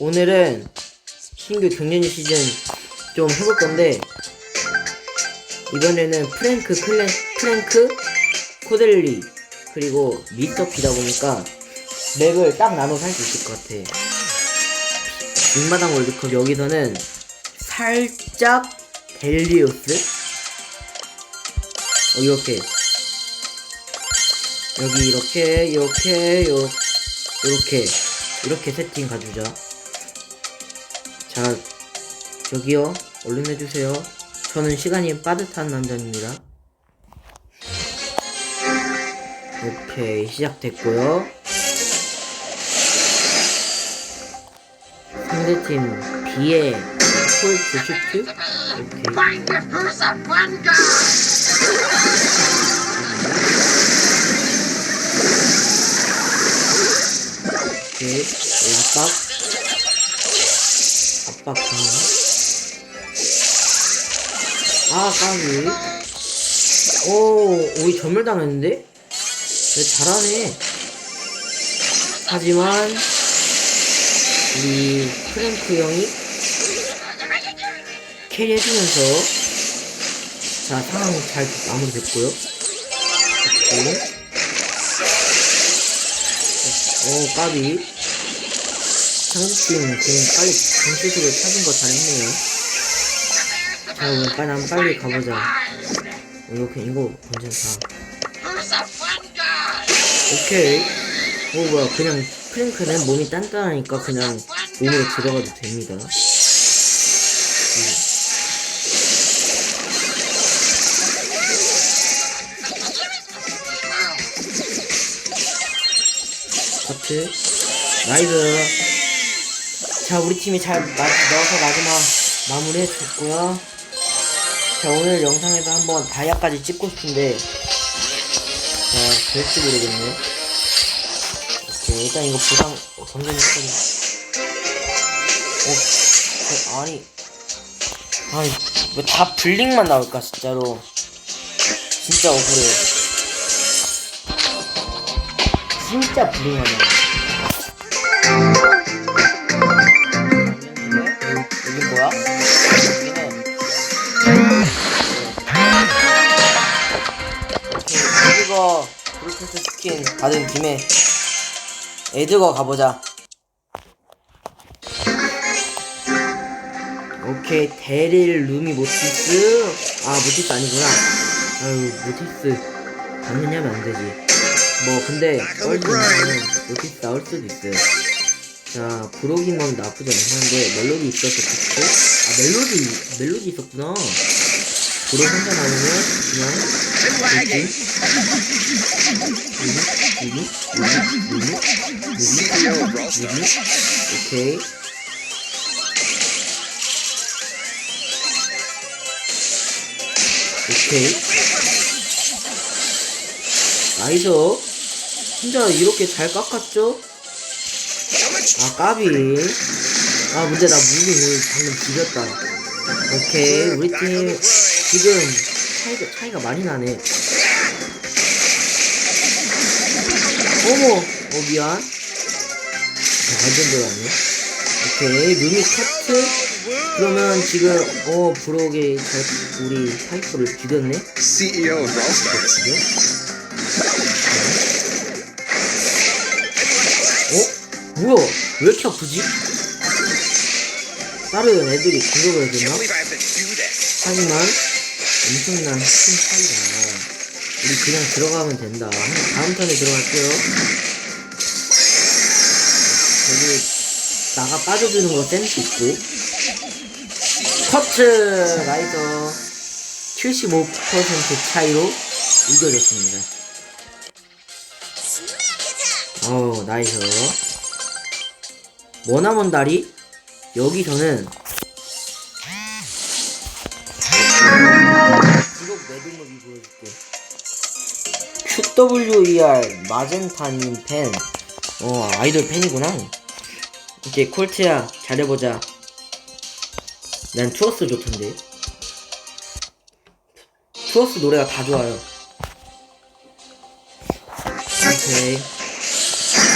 오늘은 신규 경연이 시즌 좀 해볼 건데 이번에는 프랭크 클레 프랭크 코델리 그리고 미스터 피다 보니까 맵을 딱 나눠서 할 수 있을 것 같아. 빅마당 월드컵 여기서는 살짝 델리오스? 어 이렇게. 여기 이렇게 이렇게 요 이렇게. 이렇게 세팅 가주자 자 여기요. 얼른 해주세요. 저는 시간이 빠듯한 남자입니다. 오케이 시작됐고요. 상대팀 B의 폴트 슈트. 오케이! 오케이 압박 압박 강화 아 까비. 오 우리 전멸당했는데? 왜 잘하네. 하지만 우리 프랭크 형이 캐리해주면서 자 상황 잘 마무리됐고요. 오케이 오 까비 상대팀 지금 빨리 정수수를 찾은 거 잘했네요. 자 오늘 빨리 한 빨리 가보자. 어, 이렇게 이거 괜찮다! 오케이. 오 뭐야. 그냥 프랭크는 몸이 단단하니까 그냥 몸으로 들어가도 됩니다. 음. 커트. 나이스 자 우리 팀이 잘 마, 넣어서 마지막 마무리 해줬고요. 자 오늘 영상에서 한번 다이아까지 찍고 싶은데 자 될지 모르겠네. 오케이 일단 이거 보상 어, 던져놓고 어 저, 아니. 아니 왜 다 블링만 나올까 진짜로. 진짜 억울해. 진짜 나와 에드거 브루크스 스킨 받은 김에 에드거 가보자. 오케이 데릴 루미 모티스. 아 모티스 아니구나. 아유 모티스. 당연히 하면 안되지. 뭐 근데 얼드는 모티스 나올 수도 있어요. 자 브로기먼 나쁘지 않는데 멜로디 있어서 좋고. 아 멜로디 멜로디 있었구나. 브로 혼자 나오면 그냥 오케이 오케이 나이스 혼자 이렇게 잘 깎았죠? 아 까비. 아 문제 나 무빙 방금 죽였다. 오케이 우리 팀 지금 차이가 차이가 많이 나네 어머 어 미안 아, 완전 들어갔네 오케이 루미 커트 그러면 지금 어 브로게 잘 우리 파이프를 죽였네 CEO of Ralston. 지금 어? 뭐야 왜 이렇게 아프지? 다른 애들이 공격을 this. 하지만 엄청난 큰 차이다. 우리 그냥 들어가면 된다. 한- 다음 턴에 들어갈게요. 여기 나가 빠져주는 거 센스 있고. 커트 라이더 75% 차이로 이겨졌습니다. 어우 나이스. 머나먼 다리 여기서는 이거 매듭목이 보여줄게. QWER 마젠타님 팬. 어 아이돌 팬이구나. 이제 콜트야 잘해보자. 난 투어스 좋던데. 투어스 노래가 다 좋아요. 오케이.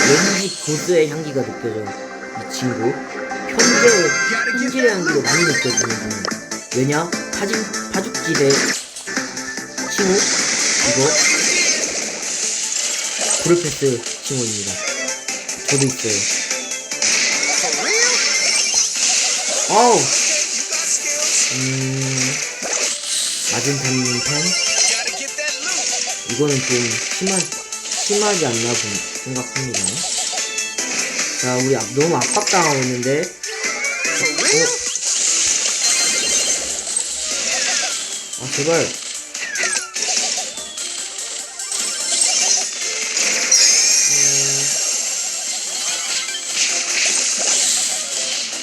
왠지 고스의 향기가 느껴져. 이 친구. 현재 현재 향기로 많이 느껴지는 분. 왜냐? 파죽 파죽지대 칭호 이거 브루패스 칭호입니다. 저도 있어요. 아우? 음 that loot. 이거는 좀 심한 심하지 않나 본 생각합니다. 자 우리 앞- 너무 압박당하고 있는데 real? 아 제발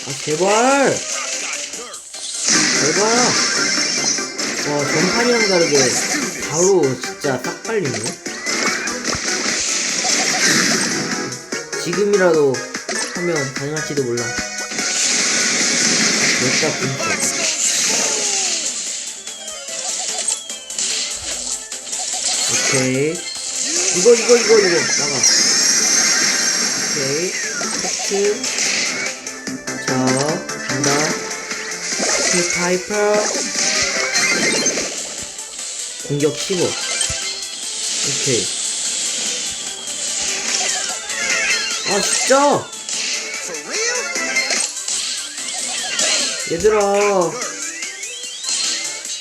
아 제발. 제발. 와 전판이랑 다르게 바로 진짜 딱 빨리네. 지금이라도 하면 가능할지도 몰라. 몇자 분석 오케이. 이거 이거 이거 이거. 나가. 오케이. 팩트 그 파이퍼 공격 15 오케이 아 진짜? 얘들아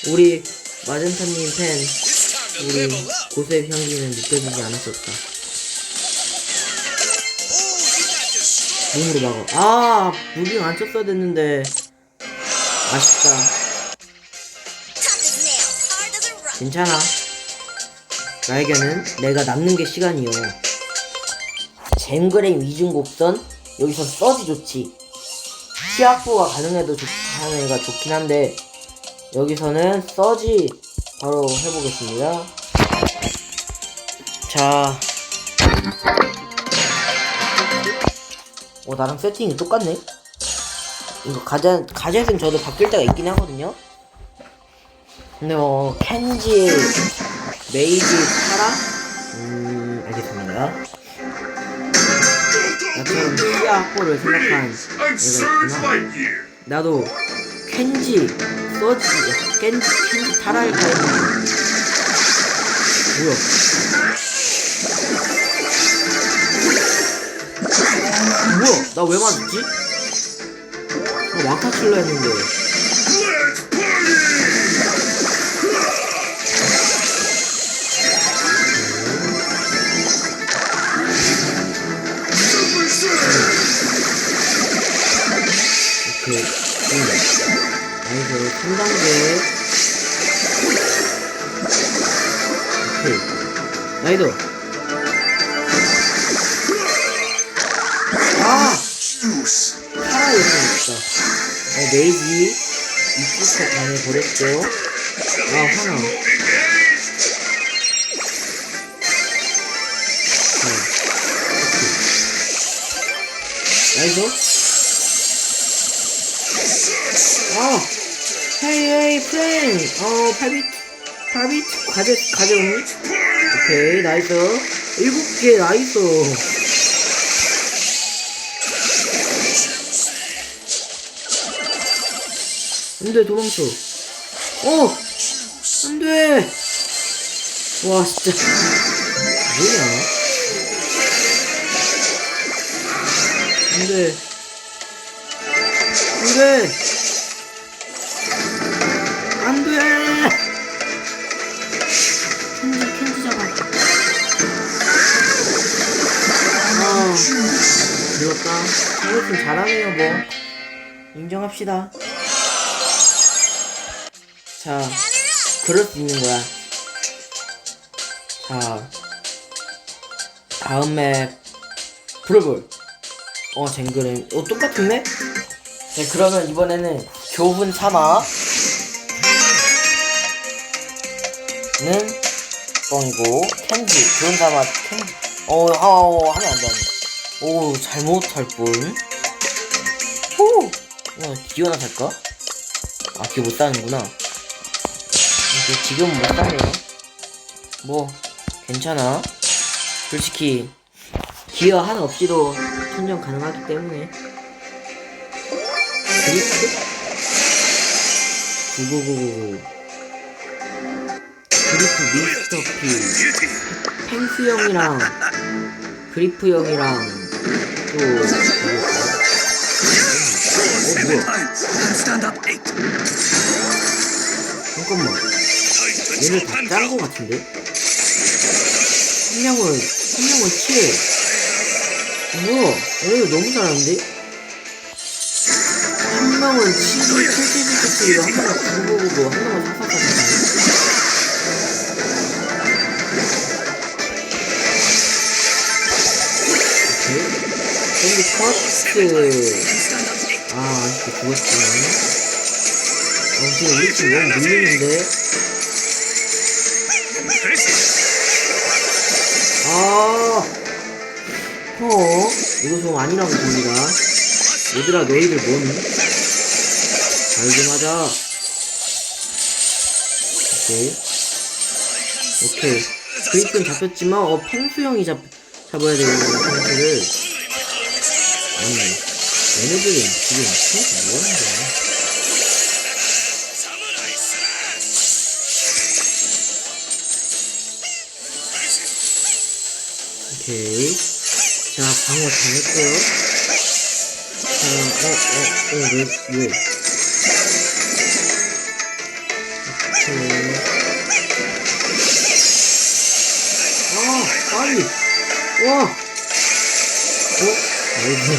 우리 마젠타님 팬 우리. 고수의 향기는 느껴지지 않았었다. 몸으로 막아 아 무빙 안 쳤어야 됐는데 괜찮아. 나에게는 내가 남는 게 시간이요 잼그레임 이중 곡선? 여기서 써지 좋지. 키 확보가 가능해도 좋, 하는 애가 좋긴 한데 여기서는 써지 바로 해보겠습니다. 자. 어, 나랑 세팅이 똑같네? 이거 가자, 가젯은 저도 바뀔 때가 있긴 하거든요? 근데 뭐, 켄지, 메이지, 타라? 음, 알겠습니다. 시야 확보를 생각한 Surge 있구나. 나도 켄지, 서지, 켄지, 켄지 타라 할까 했는데. 뭐야? 뭐야? 나 왜 맞았지? 나 와타 칠려 했는데. 3단계. 오케이. 나이도. 아! 좋다. 어, 메이지. 입구터 당해버렸죠. 아, 하나. 나이스. 아! 헤이, 헤이, 프렌! 어, 팔비트, 팔비트, 가져, 가져오니? 오케이, 나이스. 일곱 개, 나이스. 안 돼, 도망쳐. 어! 안 돼! 와, 진짜. 뭐야? 안 돼. 안 돼! 들었다. 이거 좀 잘하네요, 뭐. 인정합시다. 자, 그럴 수 있는 거야. 자, 다음 맵, 브루블. 어, 쟁그램. 어, 똑같은 맵? 네, 그러면 이번에는 교훈 삼아. 는 뻥이고, 캔지, 교훈 삼아, 캔지. 어, 아, 어, 하면 안 돼. 오, 잘못할 뿐. 오! 어, 기어나 살까? 아, 기어 못 사는구나. 이제 지금 못 사네요. 뭐, 괜찮아. 솔직히, 기어 하나 없이도 천정 가능하기 때문에. 그리프? 9999 그리프 미스터 피 펜스 형이랑 그리프 형이랑 잠깐만 얘를 다짠 거 같은데? 한 명은 한 명은 7 뭐야 얘네 너무 잘하는데? 한 명은 7, 7, 7, 7, 7, 7, 한 명은 999, 한 명은 444, 샌드 커트 아 아쉽게 죽었지만 어 지금 우리 팀 너무 밀리는데 아, 어, 이거 좀 아니라고 봅니다. 얘들아, 너희들 뭔? 잘좀 하자. 오케이. 오케이. 그리스는 잡혔지만, 어, 펭수 형이 잡, 잡아야 되는 펭수를. 아니, 얘네들은 지금 펭수 뭐 하는 거야? 오케이. 자, 방어 잘했고요. 자, 어, 어, 어, 왜, 왜? 오케이. 아, 빨리! 와! 어? 아이고.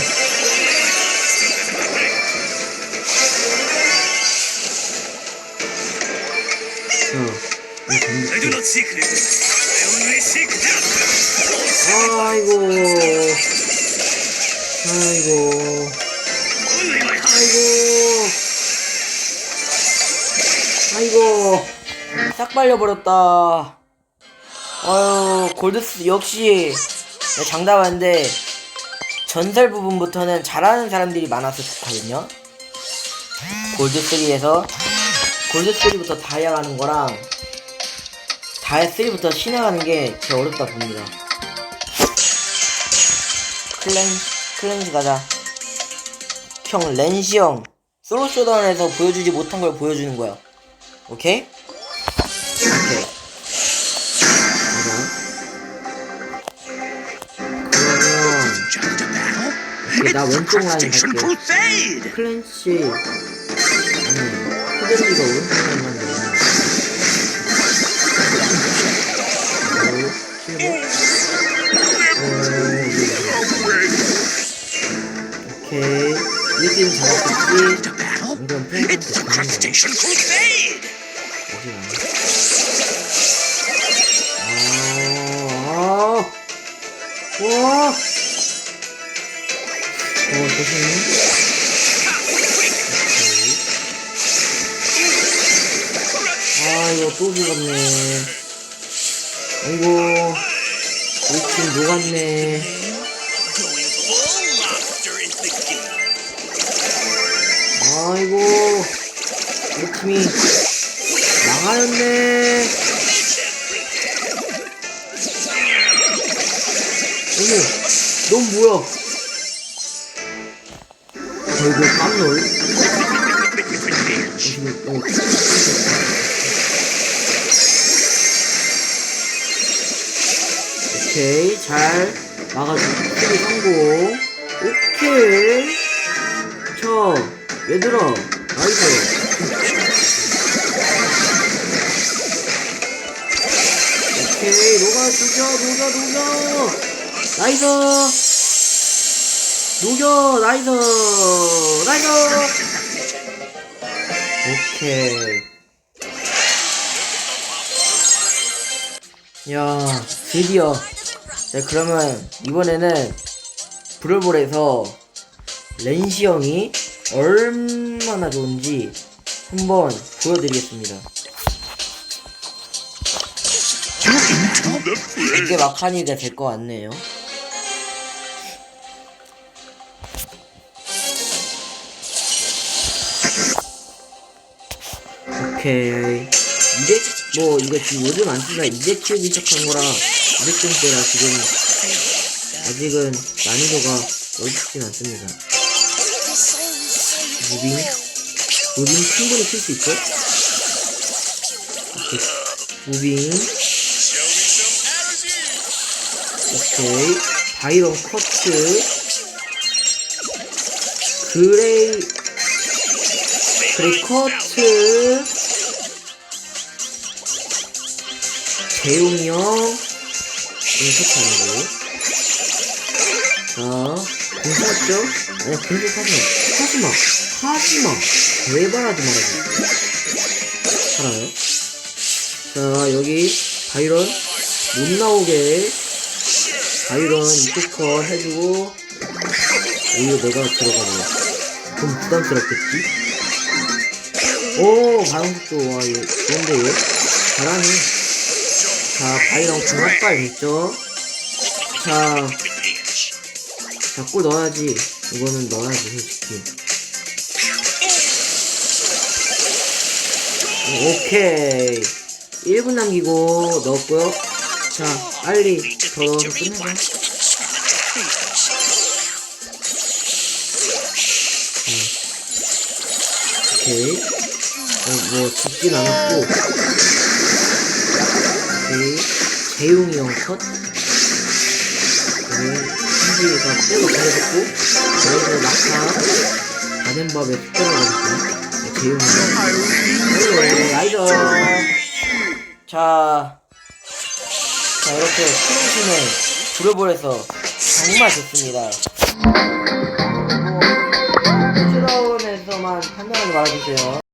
아이고. 아이고. 아이고. 싹 빨려버렸다. 아유, 골드스 역시 내가 장담하는데 전설 부분부터는 잘하는 사람들이 많아서 좋거든요. 골드3에서 골드3부터 다이아 가는 거랑 다이아 3부터 신화 가는 게 제일 어렵다 봅니다. 클랜, 클랜스 가자. 형, 렌시 형. 솔로 쇼다운에서 보여주지 못한 걸 보여주는 거야. 오케이. 나 왼쪽 라인. Crusade! 클랜시. 아니, 헤드리가 오른쪽 라인만 되면. 오케이. 1등 잡았겠지? 이건 Crusade! 아, 아, 와, 오케이. 아, 이거 또 죽었네. 아이고, 우리 팀 녹았네. 아이고, 우리 팀이 망하였네. 어머, 넌 뭐야? 아이고, 깜놀. 오케이, 잘 막아주고, 성공. 오케이. 자, 얘들아, 나이스. 오케이, 녹아, 죽여, 녹여, 녹여. 나이스. 녹여, 나이스. 나이스. 오케이. 야, 드디어. 자, 그러면 이번에는 브롤볼에서 렌시 형이 얼마나 좋은지 한번 보여드리겠습니다. 이게 막판이가 될것 같네요. 오케이. 이제 뭐 이거 지금 요즘 안 쓰나? 이제 키우기 시작한 거라 200점 때라 지금 아직은 난이도가 어렵진 않습니다. 무빙? 무빙 충분히 칠수 있죠? 이렇게 무빙. 오케이. 바이런 커트. 그레이 그레이 커트 이 커트 아니고. 자 공사죠? 아니 공사 하지마. 하지마. 하지마. 제발 하지 말아줘. 살아요? 자 여기 바이런 못 나오게 바이런 이쪽 컷 해주고 오히려 내가 들어가네. 좀 부담스럽겠지? 오 반응속도 와 이거 좋은데 얘. 잘하네 자 바이런 궁합발 됐죠? 자, 자, 골 넣어야지. 이거는 넣어야지, 솔직히. 오케이. 1분 남기고 넣었고요. 자, 빨리 더 넣어서 끝내자. 오케이. 어, 뭐, 죽진 않았고. 오케이. 재용이 형 컷. 네, 한지가 빼고 잘해줬고, 여기서 낙타, 바덴밥에 숟가락 넣었고, 재용이 형. 네, 나이스. 자, 자, 이렇게 수능신에 줄여버려서 정말 좋습니다. 뭐, 2라운에서만 판단하지 말아주세요.